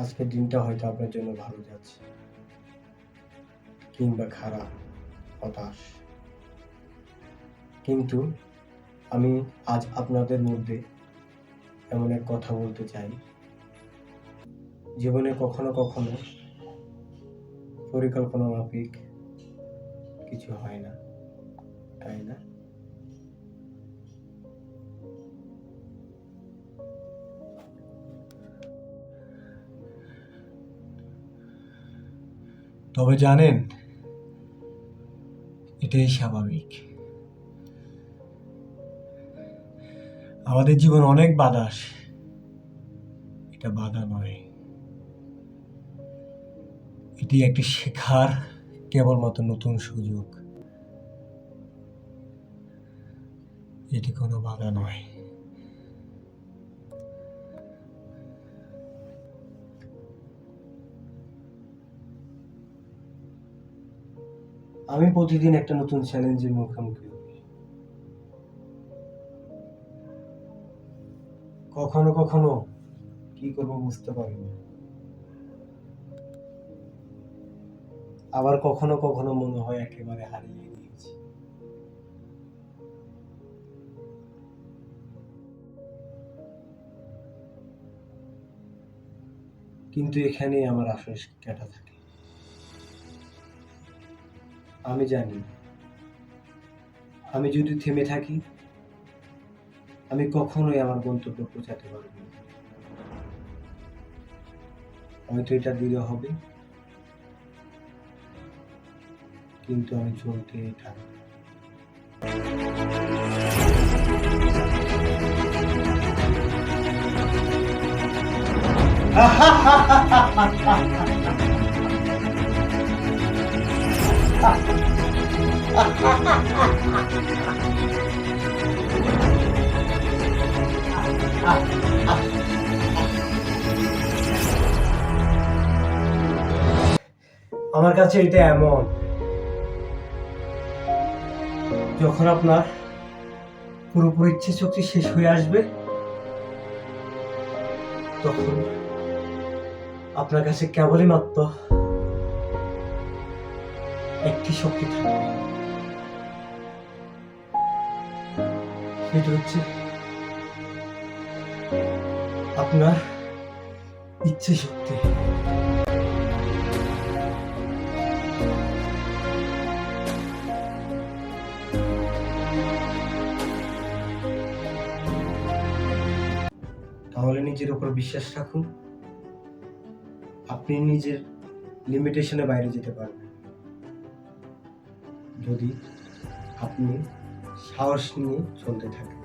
আজকের দিনটা হয়তো আপনার জন্য ভালো যাচ্ছে। কিংবা খারাপ, হতাশ। কিন্তু আমি আজ আপনাদের মধ্যে এমন এক কথা বলতে চাই। জীবনে কখনো কখনো পরিকল্পনা মাফিক কিছু হয় না। তবে জানেন, এটাই স্বাভাবিক। আমাদের জীবন অনেক বাধা আসে। এটা বাধা নয়। এটি একটি শেখার কেবলমাত্র নতুন সুযোগ। এটি কোনো বাধা নয়। আমি প্রতিদিন একটা নতুন চ্যালেঞ্জের মুখোমুখি কখনো কখনো কি করব বুঝতে পারি না। আবার কখনো কখনো মনে হয় একেবারে হারিয়ে গিয়েছি। কিন্তু এখানেই আমার আসল শিক্ষাটা থাকে। আমি জানি। আমি যদি থেমে থাকি, আমি কখনোই আমার গন্তব্য পৌঁছাতে পারব হয়তো এটা দৃঢ় হবে, কিন্তু আমি চলতেই থাকব। আমার কাছে এটা এমন। যখন আপনার পুরোপুরি ইচ্ছে শক্তি শেষ হয়ে আসবে, তখন আপনার কাছে কেবলই মাত্র একটি শক্তি থাকবে। সেটা হচ্ছে আপনার ইচ্ছে শক্তি। তাহলে নিজের উপর বিশ্বাস রাখুন। আপনি নিজের লিমিটেশনের বাইরে যেতে পারবেন। যদি আপনি সাহস নিয়ে চলতে থাকেন।